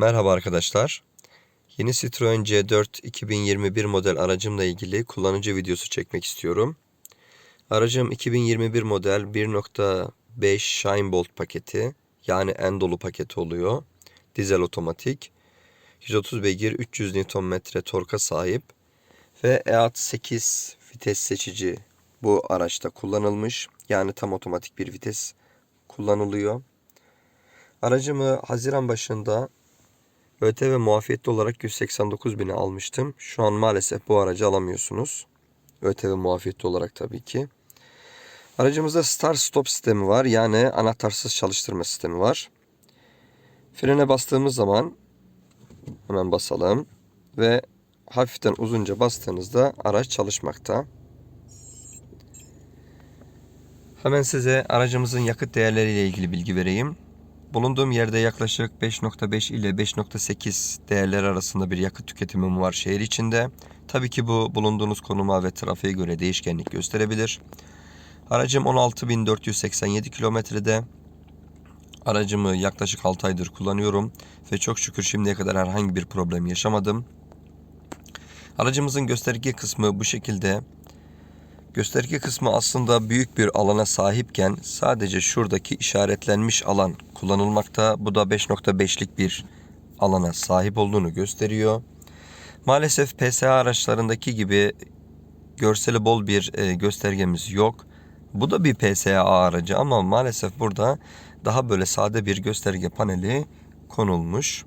Merhaba arkadaşlar. Yeni Citroen C4 2021 model aracımla ilgili kullanıcı videosu çekmek istiyorum. Aracım 2021 model 1.5 Shine Bolt paketi yani en dolu paketi oluyor. Dizel otomatik. 130 beygir 300 Nm torka sahip ve EAT 8 vites seçici bu araçta kullanılmış. Yani tam otomatik bir vites kullanılıyor. Aracımı Haziran başında ÖTV muafiyetli olarak 189 bine almıştım. Şu an maalesef bu aracı alamıyorsunuz. ÖTV muafiyetli olarak tabii ki. Aracımızda start stop sistemi var. Yani anahtarsız çalıştırma sistemi var. Frene bastığımız zaman hemen basalım ve hafiften uzunca bastığınızda araç çalışmakta. Hemen size aracımızın yakıt değerleriyle ilgili bilgi vereyim. Bulunduğum yerde yaklaşık 5.5 ile 5.8 değerler arasında bir yakıt tüketimim var şehir içinde. Tabii ki bu bulunduğunuz konuma ve trafiğe göre değişkenlik gösterebilir. Aracım 16.487 kilometrede. Aracımı yaklaşık 6 aydır kullanıyorum ve çok şükür şimdiye kadar herhangi bir problem yaşamadım. Aracımızın gösterge kısmı bu şekilde. Gösterge kısmı aslında büyük bir alana sahipken sadece şuradaki işaretlenmiş alan kullanılmakta. Bu da 5.5'lik bir alana sahip olduğunu gösteriyor. Maalesef PSA araçlarındaki gibi görseli bol bir e, göstergemiz yok. Bu da bir PSA aracı ama maalesef burada daha böyle sade bir gösterge paneli konulmuş.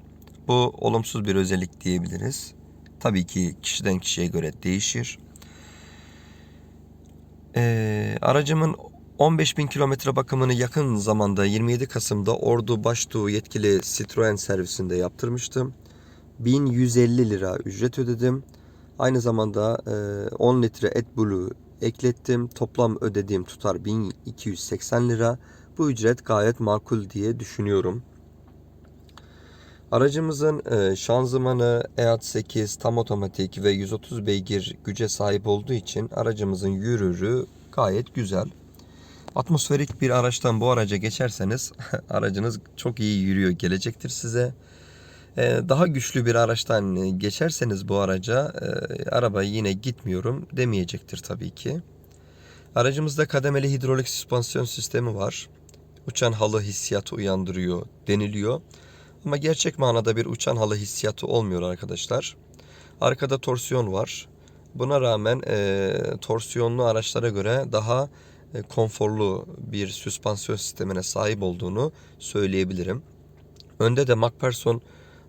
Bu olumsuz bir özellik diyebiliriz. Tabii ki kişiden kişiye göre değişir. Ee, aracımın 15.000 kilometre bakımını yakın zamanda 27 Kasım'da Ordu Baştuğ yetkili Citroen servisinde yaptırmıştım. 1150 lira ücret ödedim. Aynı zamanda e, 10 litre AdBlue eklettim. Toplam ödediğim tutar 1280 lira. Bu ücret gayet makul diye düşünüyorum. Aracımızın e, şanzımanı EAT 8 tam otomatik ve 130 beygir güce sahip olduğu için aracımızın yürürü gayet güzel. Atmosferik bir araçtan bu araca geçerseniz aracınız çok iyi yürüyor gelecektir size. E, daha güçlü bir araçtan e, geçerseniz bu araca araba yine gitmiyorum demeyecektir tabii ki. Aracımızda kademeli hidrolik süspansiyon sistemi var. Uçan halı hissiyatı uyandırıyor deniliyor. Ama gerçek manada bir uçan halı hissiyatı olmuyor arkadaşlar. Arkada torsiyon var. Buna rağmen e, torsiyonlu araçlara göre daha e, konforlu bir süspansiyon sistemine sahip olduğunu söyleyebilirim. Önde de MacPherson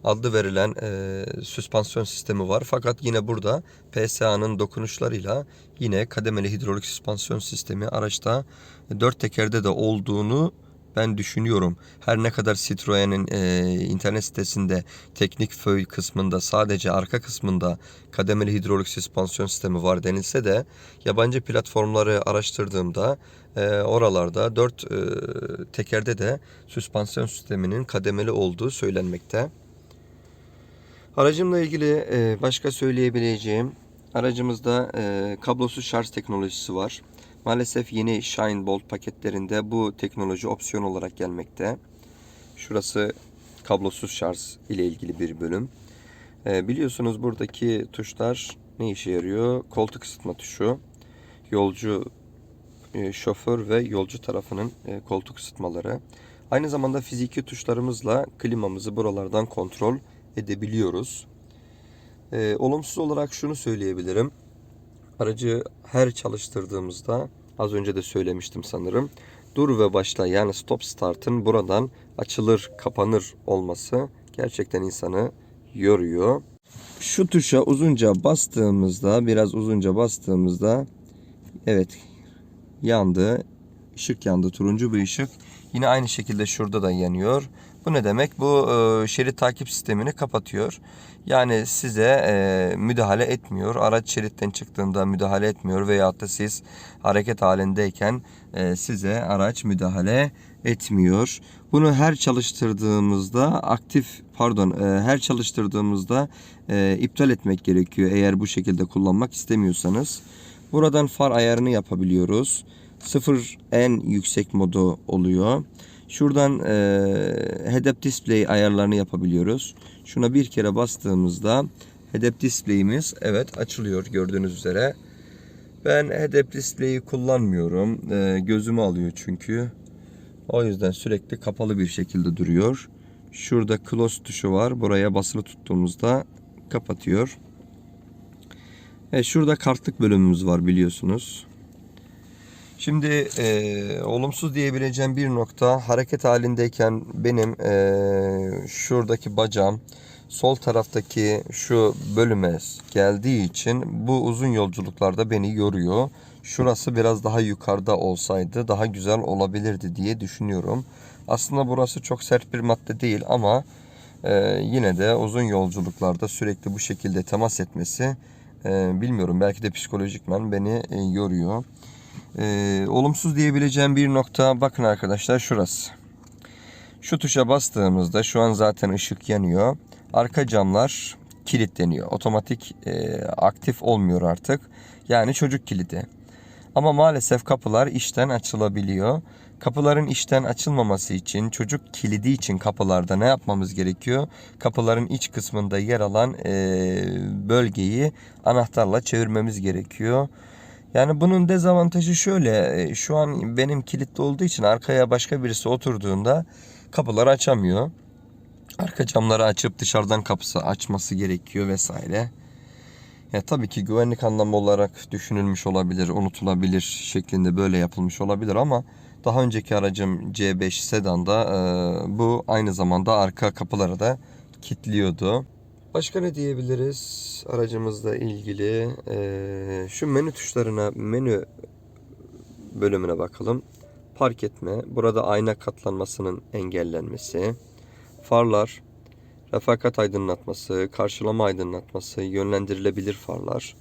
adlı verilen e, süspansiyon sistemi var. Fakat yine burada PSA'nın dokunuşlarıyla yine kademeli hidrolik süspansiyon sistemi araçta dört tekerde de olduğunu ben düşünüyorum. Her ne kadar Citroen'in e, internet sitesinde teknik föy kısmında sadece arka kısmında kademeli hidrolik süspansiyon sistemi var denilse de yabancı platformları araştırdığımda e, oralarda dört e, tekerde de süspansiyon sisteminin kademeli olduğu söylenmekte. Aracımla ilgili e, başka söyleyebileceğim aracımızda e, kablosuz şarj teknolojisi var. Maalesef yeni Shine Bolt paketlerinde bu teknoloji opsiyon olarak gelmekte. Şurası kablosuz şarj ile ilgili bir bölüm. E, biliyorsunuz buradaki tuşlar ne işe yarıyor? Koltuk ısıtma tuşu, yolcu, e, şoför ve yolcu tarafının e, koltuk ısıtmaları. Aynı zamanda fiziki tuşlarımızla klimamızı buralardan kontrol edebiliyoruz. E, olumsuz olarak şunu söyleyebilirim. Aracı her çalıştırdığımızda az önce de söylemiştim sanırım. Dur ve başla yani stop start'ın buradan açılır kapanır olması gerçekten insanı yoruyor. Şu tuşa uzunca bastığımızda biraz uzunca bastığımızda evet yandı. Işık yandı. Turuncu bir ışık. Yine aynı şekilde şurada da yanıyor. Bu ne demek? Bu e, şerit takip sistemini kapatıyor. Yani size e, müdahale etmiyor. Araç şeritten çıktığında müdahale etmiyor veyahut da siz hareket halindeyken e, size araç müdahale etmiyor. Bunu her çalıştırdığımızda aktif pardon e, her çalıştırdığımızda e, iptal etmek gerekiyor eğer bu şekilde kullanmak istemiyorsanız. Buradan far ayarını yapabiliyoruz. Sıfır en yüksek modu oluyor. Şuradan e, head-up display ayarlarını yapabiliyoruz. Şuna bir kere bastığımızda head-up display'imiz evet açılıyor gördüğünüz üzere. Ben head-up display'i kullanmıyorum. E, gözümü alıyor çünkü. O yüzden sürekli kapalı bir şekilde duruyor. Şurada close tuşu var. Buraya basılı tuttuğumuzda kapatıyor. Evet, şurada kartlık bölümümüz var biliyorsunuz. Şimdi e, olumsuz diyebileceğim bir nokta hareket halindeyken benim e, şuradaki bacağım sol taraftaki şu bölüme geldiği için bu uzun yolculuklarda beni yoruyor. Şurası biraz daha yukarıda olsaydı daha güzel olabilirdi diye düşünüyorum. Aslında burası çok sert bir madde değil ama e, yine de uzun yolculuklarda sürekli bu şekilde temas etmesi e, bilmiyorum belki de psikolojikmen beni e, yoruyor. E, olumsuz diyebileceğim bir nokta bakın arkadaşlar şurası. Şu tuşa bastığımızda şu an zaten ışık yanıyor. Arka camlar kilitleniyor. Otomatik e, aktif olmuyor artık. Yani çocuk kilidi. Ama maalesef kapılar işten açılabiliyor. Kapıların işten açılmaması için çocuk kilidi için kapılarda ne yapmamız gerekiyor? Kapıların iç kısmında yer alan e, bölgeyi anahtarla çevirmemiz gerekiyor. Yani bunun dezavantajı şöyle. e, Şu an benim kilitli olduğu için arkaya başka birisi oturduğunda kapıları açamıyor. Arka camları açıp dışarıdan kapısı açması gerekiyor vesaire. Ya tabii ki güvenlik anlamı olarak düşünülmüş olabilir, unutulabilir şeklinde böyle yapılmış olabilir ama daha önceki aracım C5 sedanda e, bu aynı zamanda arka kapıları da kilitliyordu. Başka ne diyebiliriz aracımızla ilgili? E, şu menü tuşlarına, menü bölümüne bakalım. Park etme, burada ayna katlanmasının engellenmesi, farlar, refakat aydınlatması, karşılama aydınlatması, yönlendirilebilir farlar.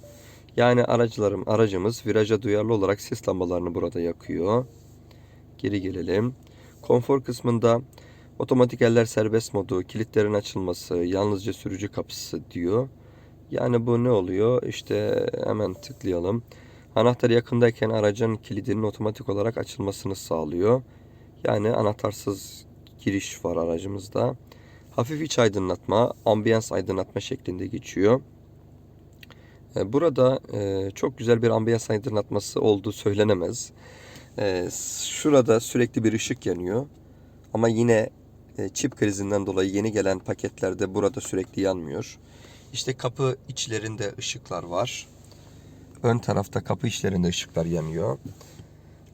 Yani aracılarım, aracımız viraja duyarlı olarak sis lambalarını burada yakıyor. Geri gelelim. Konfor kısmında otomatik eller serbest modu, kilitlerin açılması, yalnızca sürücü kapısı diyor. Yani bu ne oluyor? İşte hemen tıklayalım. Anahtar yakındayken aracın kilidinin otomatik olarak açılmasını sağlıyor. Yani anahtarsız giriş var aracımızda. Hafif iç aydınlatma, ambiyans aydınlatma şeklinde geçiyor. E, Burada e, çok güzel bir ambiyans aydınlatması olduğu söylenemez. E, Şurada sürekli bir ışık yanıyor. Ama yine çip krizinden dolayı yeni gelen paketlerde burada sürekli yanmıyor. İşte kapı içlerinde ışıklar var. Ön tarafta kapı içlerinde ışıklar yanıyor.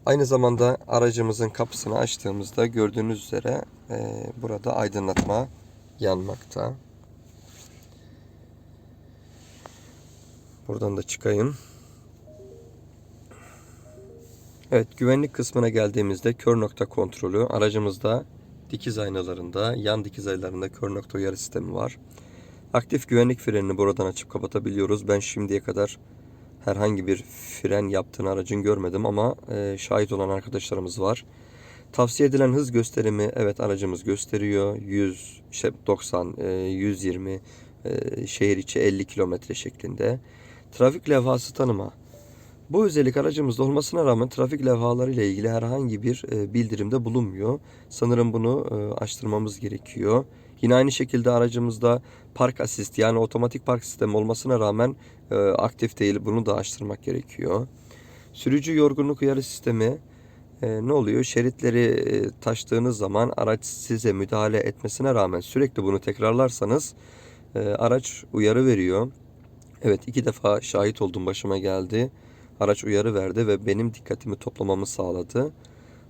Aynı zamanda aracımızın kapısını açtığımızda gördüğünüz üzere e, burada aydınlatma yanmakta. Buradan da çıkayım. Evet güvenlik kısmına geldiğimizde kör nokta kontrolü aracımızda dikiz aynalarında yan dikiz aynalarında kör nokta uyarı sistemi var. Aktif güvenlik frenini buradan açıp kapatabiliyoruz. Ben şimdiye kadar herhangi bir fren yaptığını aracın görmedim ama e, şahit olan arkadaşlarımız var. Tavsiye edilen hız gösterimi evet aracımız gösteriyor. 100, işte 90, e, 120, e, şehir içi 50 kilometre şeklinde. Trafik levhası tanıma. Bu özellik aracımızda olmasına rağmen trafik levhaları ile ilgili herhangi bir e, bildirimde bulunmuyor. Sanırım bunu e, açtırmamız gerekiyor. Yine aynı şekilde aracımızda park asist yani otomatik park sistemi olmasına rağmen e, aktif değil. Bunu da açtırmak gerekiyor. Sürücü yorgunluk uyarı sistemi ne oluyor? Şeritleri taştığınız zaman araç size müdahale etmesine rağmen sürekli bunu tekrarlarsanız araç uyarı veriyor. Evet iki defa şahit oldum başıma geldi. Araç uyarı verdi ve benim dikkatimi toplamamı sağladı.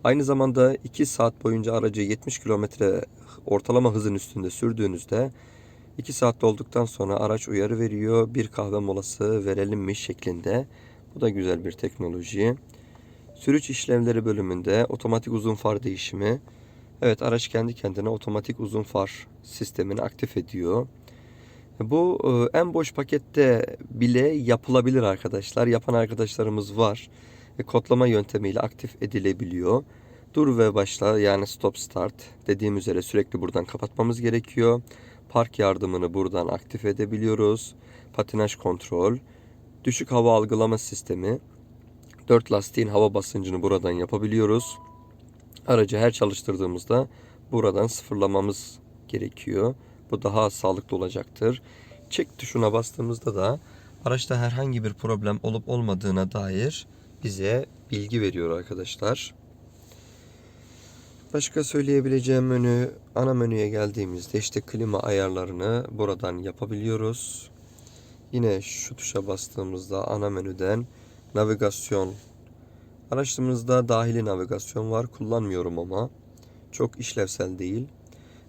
Aynı zamanda 2 saat boyunca aracı 70 kilometre ortalama hızın üstünde sürdüğünüzde 2 saat dolduktan sonra araç uyarı veriyor. Bir kahve molası verelim mi şeklinde. Bu da güzel bir teknoloji. Sürüş işlemleri bölümünde otomatik uzun far değişimi. Evet araç kendi kendine otomatik uzun far sistemini aktif ediyor. Bu e, en boş pakette bile yapılabilir arkadaşlar. Yapan arkadaşlarımız var. E, Kodlama yöntemiyle aktif edilebiliyor. Dur ve başla yani stop start dediğim üzere sürekli buradan kapatmamız gerekiyor. Park yardımını buradan aktif edebiliyoruz. Patinaj kontrol, düşük hava algılama sistemi, 4 lastiğin hava basıncını buradan yapabiliyoruz. Aracı her çalıştırdığımızda buradan sıfırlamamız gerekiyor. Bu daha sağlıklı olacaktır. Çek tuşuna bastığımızda da araçta herhangi bir problem olup olmadığına dair bize bilgi veriyor arkadaşlar. Başka söyleyebileceğim menü ana menüye geldiğimizde işte klima ayarlarını buradan yapabiliyoruz. Yine şu tuşa bastığımızda ana menüden navigasyon araçımızda dahili navigasyon var. Kullanmıyorum ama çok işlevsel değil.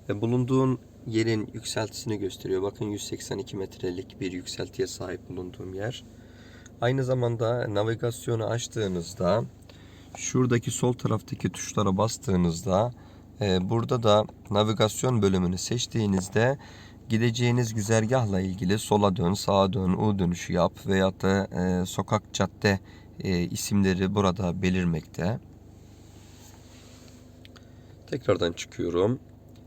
Ve bulunduğun yerin yükseltisini gösteriyor. Bakın 182 metrelik bir yükseltiye sahip bulunduğum yer. Aynı zamanda navigasyonu açtığınızda şuradaki sol taraftaki tuşlara bastığınızda e, burada da navigasyon bölümünü seçtiğinizde gideceğiniz güzergahla ilgili sola dön, sağa dön, U dönüşü yap veyahut da e, sokak, cadde e, isimleri burada belirmekte. Tekrardan çıkıyorum.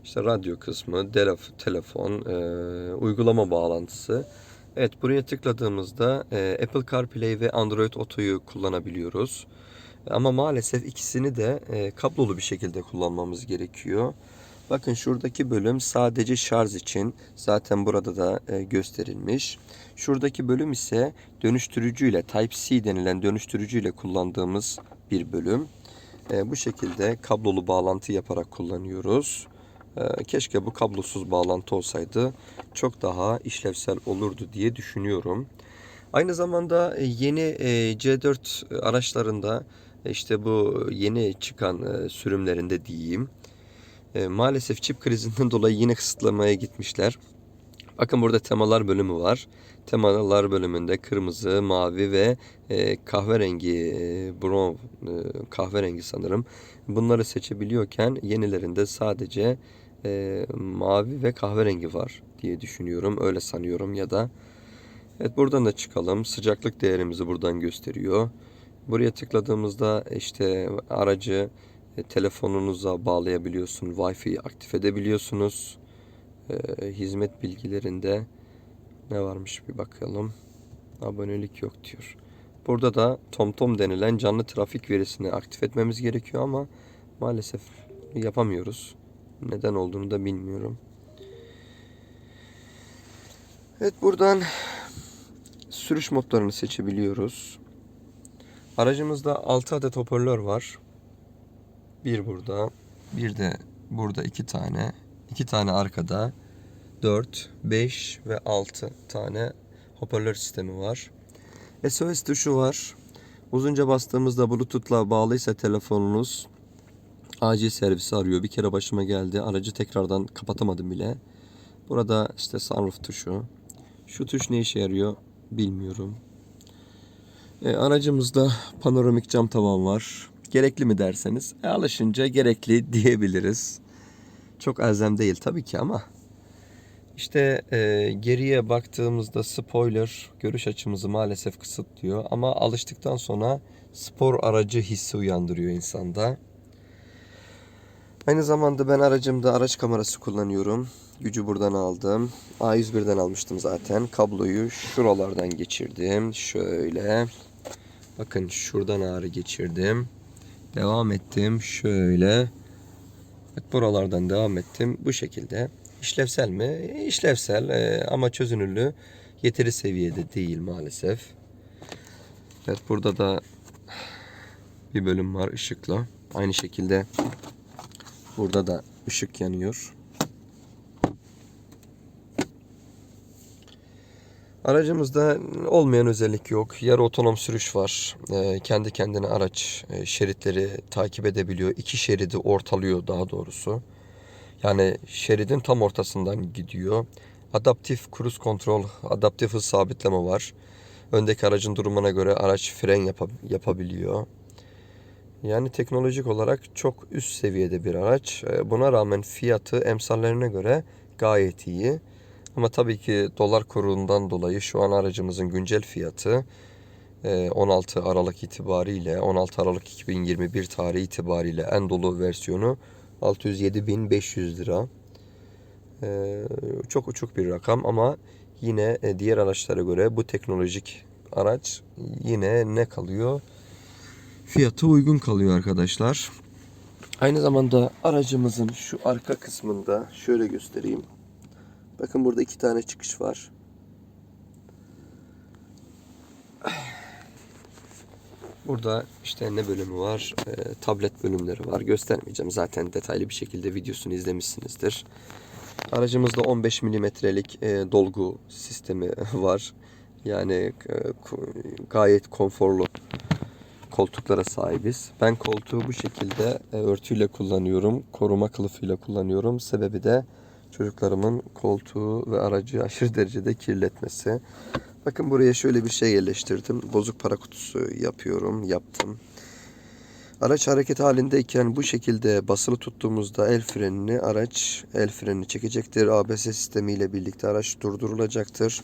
İşte radyo kısmı, telefon, e, uygulama bağlantısı. Evet buraya tıkladığımızda e, Apple CarPlay ve Android Auto'yu kullanabiliyoruz. Ama maalesef ikisini de e, kablolu bir şekilde kullanmamız gerekiyor. Bakın şuradaki bölüm sadece şarj için zaten burada da e, gösterilmiş. Şuradaki bölüm ise dönüştürücüyle Type-C denilen dönüştürücüyle kullandığımız bir bölüm. E, bu şekilde kablolu bağlantı yaparak kullanıyoruz. E, keşke bu kablosuz bağlantı olsaydı çok daha işlevsel olurdu diye düşünüyorum. Aynı zamanda e, yeni e, C4 araçlarında e, işte bu yeni çıkan sürümlerinde diyeyim. Maalesef çip krizinden dolayı yine kısıtlamaya gitmişler. Bakın burada temalar bölümü var. Temalar bölümünde kırmızı, mavi ve kahverengi, e, brown, e, kahverengi sanırım. Bunları seçebiliyorken yenilerinde sadece e, mavi ve kahverengi var diye düşünüyorum. Öyle sanıyorum ya da. Evet buradan da çıkalım. Sıcaklık değerimizi buradan gösteriyor. Buraya tıkladığımızda işte aracı e, telefonunuza bağlayabiliyorsun. Wi-Fi'yi aktif edebiliyorsunuz. E, hizmet bilgilerinde ne varmış bir bakalım. Abonelik yok diyor. Burada da TomTom denilen canlı trafik verisini aktif etmemiz gerekiyor ama maalesef yapamıyoruz. Neden olduğunu da bilmiyorum. Evet buradan sürüş modlarını seçebiliyoruz. Aracımızda 6 adet hoparlör var. Bir burada, bir de burada iki tane, iki tane arkada, 4, 5 ve 6 tane hoparlör sistemi var. SOS tuşu var. Uzunca bastığımızda Bluetooth'la bağlıysa telefonunuz acil servisi arıyor. Bir kere başıma geldi. Aracı tekrardan kapatamadım bile. Burada işte sunroof tuşu. Şu tuş ne işe yarıyor bilmiyorum. E, aracımızda panoramik cam tavan var. Gerekli mi derseniz e, alışınca gerekli diyebiliriz. Çok elzem değil tabii ki ama işte e, geriye baktığımızda spoiler görüş açımızı maalesef kısıtlıyor ama alıştıktan sonra spor aracı hissi uyandırıyor insanda. Aynı zamanda ben aracımda araç kamerası kullanıyorum. Gücü buradan aldım. A101'den almıştım zaten. Kabloyu şuralardan geçirdim. Şöyle. Bakın şuradan ağrı geçirdim. Devam ettim. Şöyle. Evet, buralardan devam ettim. Bu şekilde. İşlevsel mi? İşlevsel e, ama çözünürlüğü yeteri seviyede değil maalesef. Evet burada da bir bölüm var ışıkla. Aynı şekilde burada da ışık yanıyor. Aracımızda olmayan özellik yok. Yarı otonom sürüş var. Ee, kendi kendine araç e, şeritleri takip edebiliyor. İki şeridi ortalıyor daha doğrusu. Yani şeridin tam ortasından gidiyor. Adaptif cruise control, adaptif hız sabitleme var. Öndeki aracın durumuna göre araç fren yapa- yapabiliyor. Yani teknolojik olarak çok üst seviyede bir araç. Ee, Buna rağmen fiyatı emsallerine göre gayet iyi. Ama tabii ki dolar kurundan dolayı şu an aracımızın güncel fiyatı e, 16 Aralık itibariyle 16 Aralık 2021 tarihi itibariyle en dolu versiyonu 607.500 lira. E, Çok uçuk bir rakam ama yine e, diğer araçlara göre bu teknolojik araç yine ne kalıyor? Fiyatı uygun kalıyor arkadaşlar. Aynı zamanda aracımızın şu arka kısmında şöyle göstereyim. Bakın burada iki tane çıkış var. Burada işte ne bölümü var? Ee, tablet bölümleri var. Göstermeyeceğim. Zaten detaylı bir şekilde videosunu izlemişsinizdir. Aracımızda 15 milimetrelik e, dolgu sistemi var. Yani e, gayet konforlu koltuklara sahibiz. Ben koltuğu bu şekilde e, örtüyle kullanıyorum. Koruma kılıfıyla kullanıyorum. Sebebi de çocuklarımın koltuğu ve aracı aşırı derecede kirletmesi. Bakın buraya şöyle bir şey yerleştirdim. Bozuk para kutusu yapıyorum, yaptım. Araç hareket halindeyken bu şekilde basılı tuttuğumuzda el frenini araç el frenini çekecektir. ABS sistemiyle birlikte araç durdurulacaktır.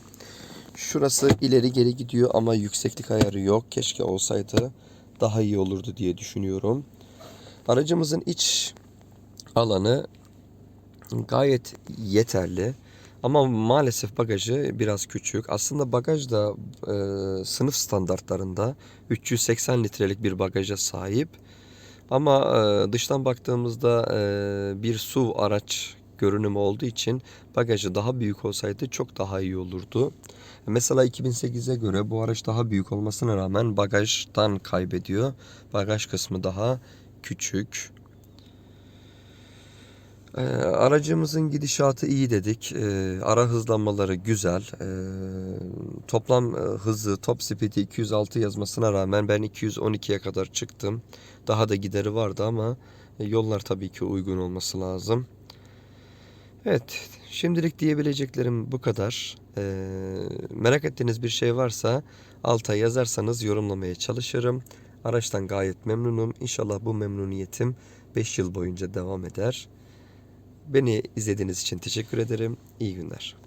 Şurası ileri geri gidiyor ama yükseklik ayarı yok. Keşke olsaydı daha iyi olurdu diye düşünüyorum. Aracımızın iç alanı gayet yeterli. Ama maalesef bagajı biraz küçük. Aslında bagaj da e, sınıf standartlarında 380 litrelik bir bagaja sahip. Ama e, dıştan baktığımızda e, bir SUV araç görünümü olduğu için bagajı daha büyük olsaydı çok daha iyi olurdu. Mesela 2008'e göre bu araç daha büyük olmasına rağmen bagajdan kaybediyor. Bagaj kısmı daha küçük. Ee, aracımızın gidişatı iyi dedik. Ee, ara hızlanmaları güzel. Ee, toplam e, hızı top speed'i 206 yazmasına rağmen ben 212'ye kadar çıktım. Daha da gideri vardı ama e, yollar tabii ki uygun olması lazım. Evet, şimdilik diyebileceklerim bu kadar. Ee, merak ettiğiniz bir şey varsa alta yazarsanız yorumlamaya çalışırım. Araçtan gayet memnunum. İnşallah bu memnuniyetim 5 yıl boyunca devam eder. Beni izlediğiniz için teşekkür ederim. İyi günler.